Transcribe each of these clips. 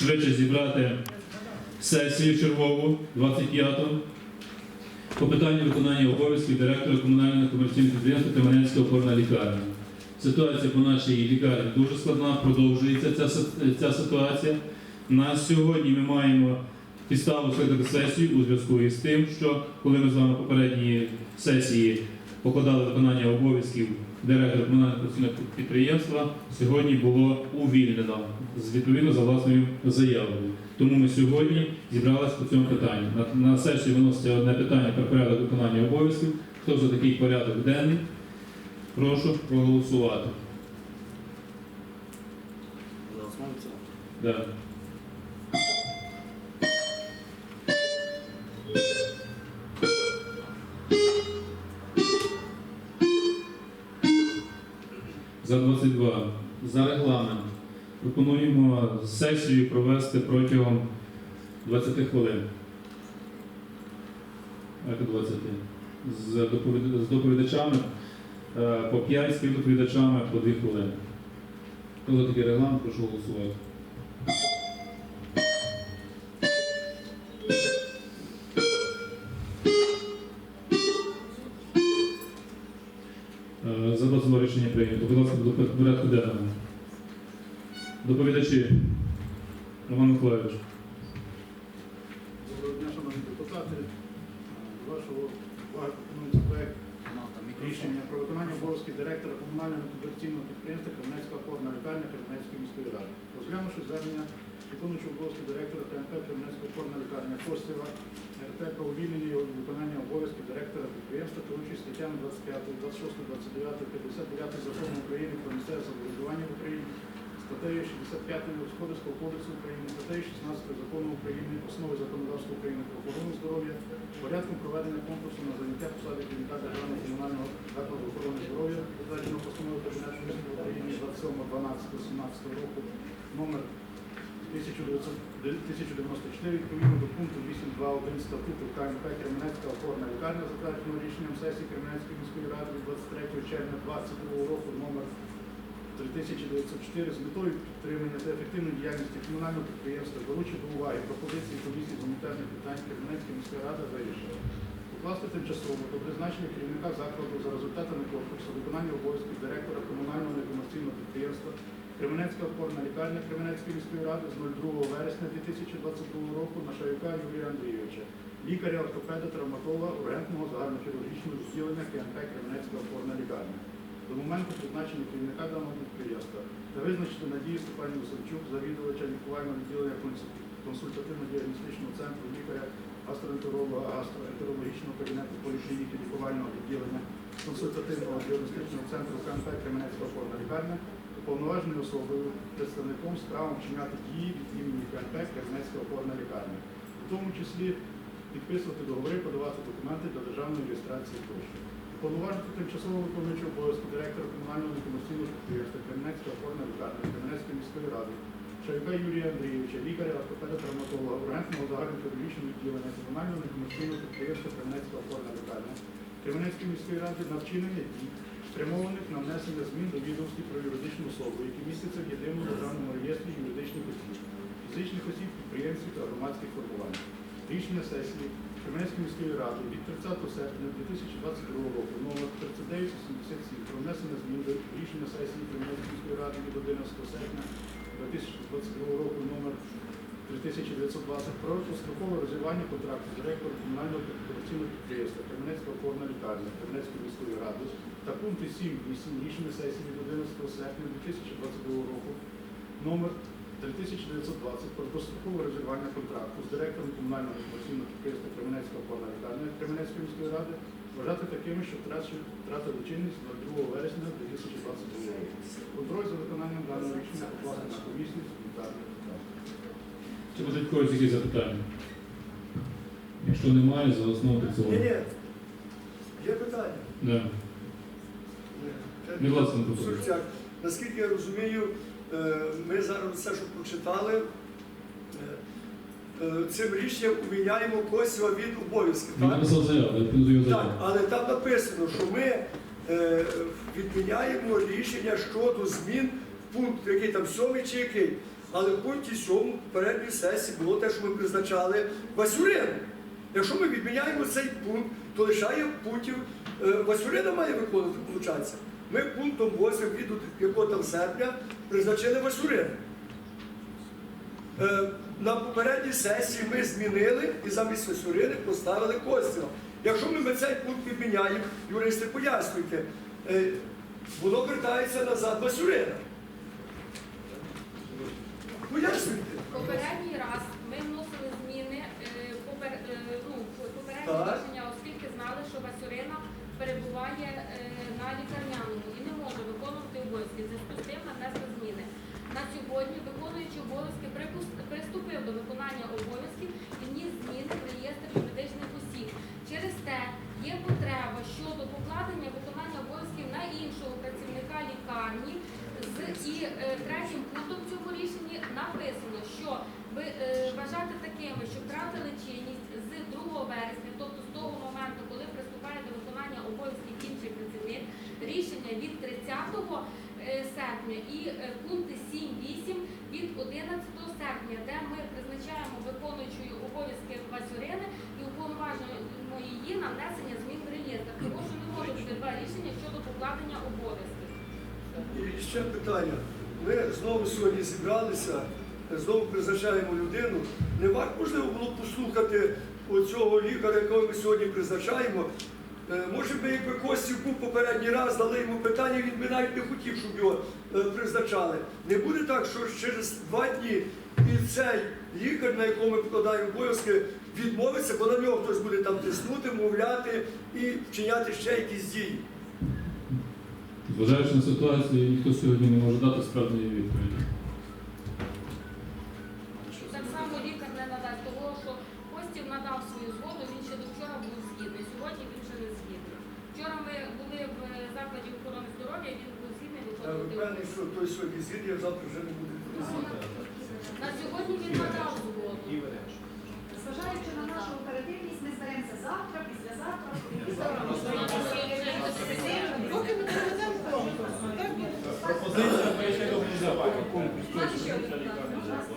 швидше зібрати сесію чергову 25-ту по питанню виконання обов'язків директора комунального комерційного підприємства Кременецька опорна лікарня. Ситуація по нашій лікарні дуже складна, продовжується ця, ця ситуація. На сьогодні ми маємо підставу скликати сесію у зв'язку із тим, що коли ми з вами попередньої сесії покладали виконання обов'язків директора комунального підприємства, сьогодні було увільнено з відповідно за власною заявою. Тому ми сьогодні зібралися по цьому питанню. На, на сесію виноситься одне питання про порядок виконання обов'язків. Хто за такий порядок денний? Прошу проголосувати. За основу. Да. За регламент. Пропонуємо сесію провести протягом 20 хвилин. Як 20? З, доповід- з доповідачами е, по 5, з співдоповідачами по 2 хвилини. Хто за такий регламент, прошу голосувати. Е, За рішення прийнято. Будь ласка, до порядку денного. Доповідачі. Роман Миколаївич. Доброго дня, шановні депутати. До вашого уваги пропонується проект рішення про виконання обов'язків директора комунального некомерційного підприємства Кременецька опорна лікарня Кременецької міської ради. Розглянувши звернення виконуючого обов'язки директора КМП Кременецька опорна лікарня Костєва РТ про увільнення його виконання обов'язків директора підприємства, керуючись статтями 25, 26, 29, 59 Закону України про місцеве самоврядування в Україні, статтею 65 Господарського кодексу України, статтею 16 Закону України, основи законодавства України про охорону здоров'я, порядком проведення конкурсу на заняття посади керівника державного комунального закладу охорони здоров'я, затвердженого постановою Кабінету міністрів України 27.12.17 року, номер 1994, відповідно до пункту 8.2.1 статуту КМП Кременецька опорна лікарня, затвердженого рішенням сесії Кременецької міської ради від 23 червня 2022 року, номер 3904 з метою підтримання та ефективної діяльності комунального підприємства. Долучив до уваги пропозиції комісії з гуманітарних питань Кременецької міської ради вирішила укласти тимчасово до призначення керівника закладу за результатами конкурсу виконання обов'язків директора комунального некомерційного підприємства Кременецька опорна лікарня Кременецької міської ради з 02 вересня 2022 року на Шаюка Юрія Андрійовича, лікаря ортопеда травматолога ургентного загальнохірургічного відділення КНП Кременецька опорна лікарня до моменту призначення керівника даного підприємства та визначити Надію Степанівну Савчук, завідувача лікувального відділення консуль- консультативно-діагностичного центру лікаря, гастроентеролога, гастроентерологічного кабінету поліклініки лікувального відділення, консультативного діагностичного центру КНП Кременецька опорна лікарня, уповноваженою особою, представником з правом вчиняти дії від імені КНП Кременецька опорна лікарня, в тому числі підписувати договори, подавати документи для державної реєстрації тощо. Повноважити тимчасово виконуючого обов'язку директора комунального некомерційного підприємства Кременецька опорна лікарня Кременецької міської ради, Шаюка Юрія Андрійовича, лікаря, ортопеда травматолога, ургентного загальнохірургічного відділення комунального некомерційного підприємства Кременецька опорна лікарня Кременецької міської ради на вчинення дій, спрямованих на внесення змін до відомості про юридичну особу, які містяться в єдиному державному реєстрі юридичних осіб, фізичних осіб, підприємців та громадських формувань. Рішення сесії Кременецької міської ради від 30 серпня 2022 року номер 3987 про внесення змін до рішення сесії Кременецької міської ради від 11 серпня 2022 року номер 3920 про построкове розірвання контракту з директором комунального корупційного підприємства Кременецька опорна лікарня Кременецької міської ради та пункти 7-8 рішення сесії від 11 серпня 2022 року номер 3920 про дострокове розірвання контракту з директором комунального Кременецька опорна лікарня Кременецької міської ради вважати такими, що втратили чинність 2 вересня 2022 року. Контроль за виконанням даного рішення покласти на комісію з гуманітарних питань. Чи будуть когось якісь запитання? Якщо немає, за основу та в Ні, ні. Є питання. Да. Не власне Наскільки я розумію, е, ми зараз все, що прочитали, цим рішенням увільняємо Косєва від обов'язків. Так? так, але там написано, що ми е, відміняємо рішення щодо змін в пункт, який там сьомий чи який, Але в пункті 7 попередньої сесії було те, що ми призначали Васюрину. Якщо ми відміняємо цей пункт, то лишає пунктів е, Васюрина має виконувати, виходить. Ми пунктом 8 від якого там серпня призначили Васюрину. На попередній сесії ми змінили і замість Васюрини поставили Костіна. Якщо ми цей пункт відміняємо, юристи пояснюйте, е, воно вертається назад Васюрина. Пояснюйте. Попередній раз ми вносили зміни е, попер- е, ну, попереднє рішення, оскільки знали, що Васюрина перебуває на лікарняному і не може виконувати обов'язки. Зв'язку з тим нанесли зміни. На сьогодні виконуючий обов'язки приступив до виконання обов'язків і вніс зміни в реєстр юридичних осіб. Через те є потреба щодо покладення виконання обов'язків на іншого працівника лікарні. І е, третім пунктом в цьому рішенні написано, що е, вважати такими, що втратили чинність з 2 вересня, тобто з того моменту, коли приступає до виконання обов'язків інший працівник, рішення від 30 е, серпня і е, пункти 7-8 від 11 серпня, де ми призначаємо виконуючою обов'язки Васюрини і уповноважуємо її на внесення змін в реєстр. Тому що не може бути два рішення щодо покладення обов'язків. І ще питання. Ми знову сьогодні зібралися, знову призначаємо людину. Не варто можливо було послухати оцього лікаря, якого ми сьогодні призначаємо. Е, Може би, якби Костів був попередній раз, дали йому питання, він би навіть не хотів, щоб його е, призначали. Не буде так, що через два дні і цей лікар, на якого ми покладаємо обов'язки, відмовиться, бо на нього хтось буде там тиснути, мовляти і вчиняти ще якісь дії. Зважаючи на ситуацію, ніхто сьогодні не може дати справжньої відповіді. Так само лікар не надасть того, що Костів надав свою згоду, він ще до вчора був згідний. Сьогодні він ще не згідний. Вчора ми були в е, закладі охорони здоров'я, він був згідний Я виконувати. впевнений, що той сьогодні згідний, а завтра вже не буде згідний. На сьогодні він надав згоду. Зважаючи на нашу оперативність, ми зберемося завтра, післязавтра. Поки ми проведемо конкурс, так?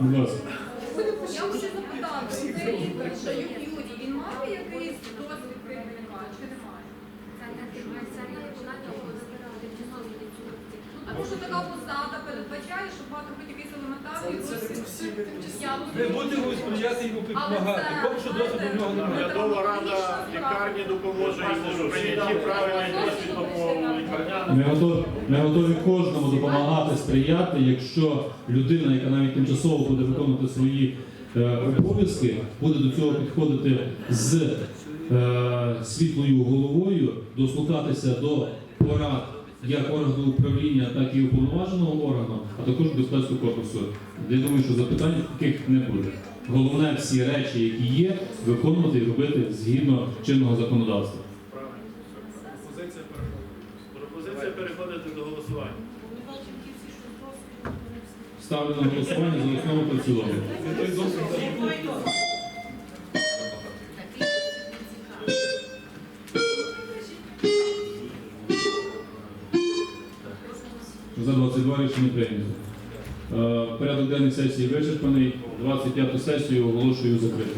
Будь ласка. Я хочу запитати, цей що Юрій, він має якийсь досвід керівника чи немає? А може така посада передбачає, щоб мати хоч якийсь елементарний досвід? Ви будете сприяти йому допомагати. Поки що досвіду в нього немає. Наглядова рада лікарні допоможе йому в прийнятті правильної досвіду по. Ми готові, ми готові кожному допомагати, сприяти, якщо людина, яка навіть тимчасово буде виконувати свої обов'язки, буде до цього підходити з е, світлою головою, дослухатися до порад як органу управління, так і уповноваженого органу, а також депутатського корпусу. Я думаю, що запитань таких не буде. Головне всі речі, які є, виконувати і робити згідно чинного законодавства. Правильно. Пропозиція переходить. Пропозиція переходити до голосування. Ми бачимо ті всі, що просять, вони всі. Ставлю на голосування за основу та цілому. За 22 рішення прийнято. Е, Порядок денний сесії вичерпаний. 25 сесію оголошую закритою.